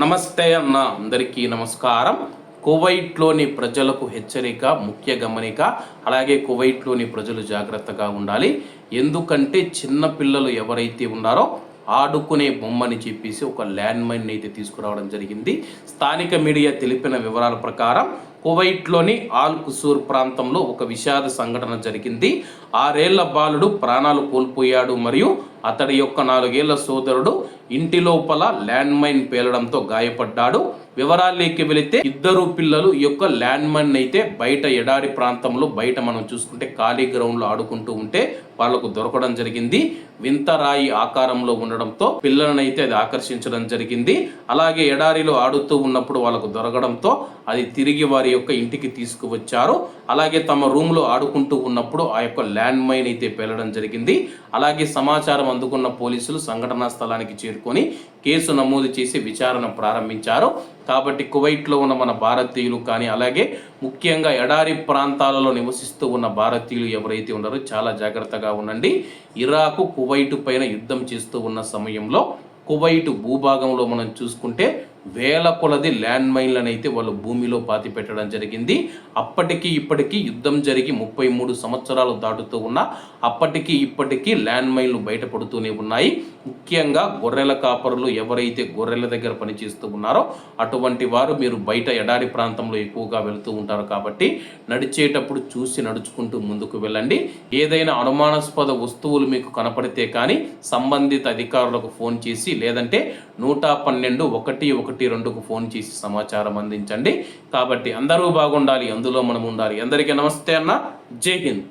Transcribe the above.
నమస్తే అన్న అందరికీ నమస్కారం. కువైట్లోని ప్రజలకు హెచ్చరిక ముఖ్య గమనిక అలాగే కువైట్లోని ప్రజలు జాగ్రత్తగా ఉండాలి. ఎందుకంటే చిన్న పిల్లలు ఎవరైతే ఉన్నారో ఆడుకునే బొమ్మని చెప్పేసి ఒక ల్యాండ్ మైన్ అయితే తీసుకురావడం జరిగింది. స్థానిక మీడియా తెలిపిన వివరాల ప్రకారం కువైట్లోని ఆల్ కుసూర్ ప్రాంతంలో ఒక విషాద సంఘటన జరిగింది. ఆరేళ్ళ బాలుడు ప్రాణాలు కోల్పోయాడు మరియు అతడి యొక్క నాలుగేళ్ళ సోదరుడు ఇంటి లోపల ల్యాండ్ మైన్ పేలడంతో గాయపడ్డాడు. వివరాల్లోకి వెళితే ఇద్దరు పిల్లలు ఈ యొక్క ల్యాండ్ మైన్ అయితే బయట ఎడారి ప్రాంతంలో బయట మనం చూసుకుంటే ఖాళీ గ్రౌండ్లో ఆడుకుంటూ ఉంటే వాళ్ళకు దొరకడం జరిగింది. వింత రాయి ఆకారంలో ఉండడంతో పిల్లలనైతే అది ఆకర్షించడం జరిగింది. అలాగే ఎడారిలో ఆడుతూ ఉన్నప్పుడు వాళ్ళకు దొరకడంతో అది తిరిగి వారి యొక్క ఇంటికి తీసుకువచ్చారు. అలాగే తమ రూమ్లో ఆడుకుంటూ ఉన్నప్పుడు ఆ యొక్క ల్యాండ్ మైన్ అయితే పేలడం జరిగింది. అలాగే సమాచారం అందుకున్న పోలీసులు సంఘటనా స్థలానికి చేరుకొని కేసు నమోదు చేసి విచారణ ప్రారంభించారు. కాబట్టి కువైట్లో ఉన్న మన భారతీయులు కానీ అలాగే ముఖ్యంగా ఎడారి ప్రాంతాలలో నివసిస్తూ ఉన్న భారతీయులు ఎవరైతే ఉన్నారో చాలా జాగ్రత్తగా ఉండండి. ఇరాకు కువైట్ పైన యుద్ధం చేస్తూ ఉన్న సమయంలో కువైట్ భూభాగంలో మనం చూసుకుంటే వేల కొలది ల్యాండ్ మైన్లను అయితే వాళ్ళు భూమిలో పాతి పెట్టడం జరిగింది. అప్పటికి ఇప్పటికీ యుద్ధం జరిగి ముప్పై మూడు సంవత్సరాలు దాటుతూ ఉన్నా అప్పటికి ఇప్పటికీ ల్యాండ్ మైన్లు బయటపడుతూనే ఉన్నాయి. ముఖ్యంగా గొర్రెల కాపరులు ఎవరైతే గొర్రెల దగ్గర పనిచేస్తూ ఉన్నారో అటువంటి వారు మీరు బయట ఎడారి ప్రాంతంలో ఎక్కువగా వెళ్తూ ఉంటారు కాబట్టి నడిచేటప్పుడు చూసి నడుచుకుంటూ ముందుకు వెళ్ళండి. ఏదైనా అనుమానాస్పద వస్తువులు మీకు కనపడితే కానీ సంబంధిత అధికారులకు ఫోన్ చేసి లేదంటే నూట పన్నెండు ఒకటి ఒకటి రెండుకు ఫోన్ చేసి సమాచారం అందించండి. కాబట్టి అందరూ బాగుండాలి అందులో మనం ఉండాలి అందరికీ నమస్తే అన్న. జై హింద్.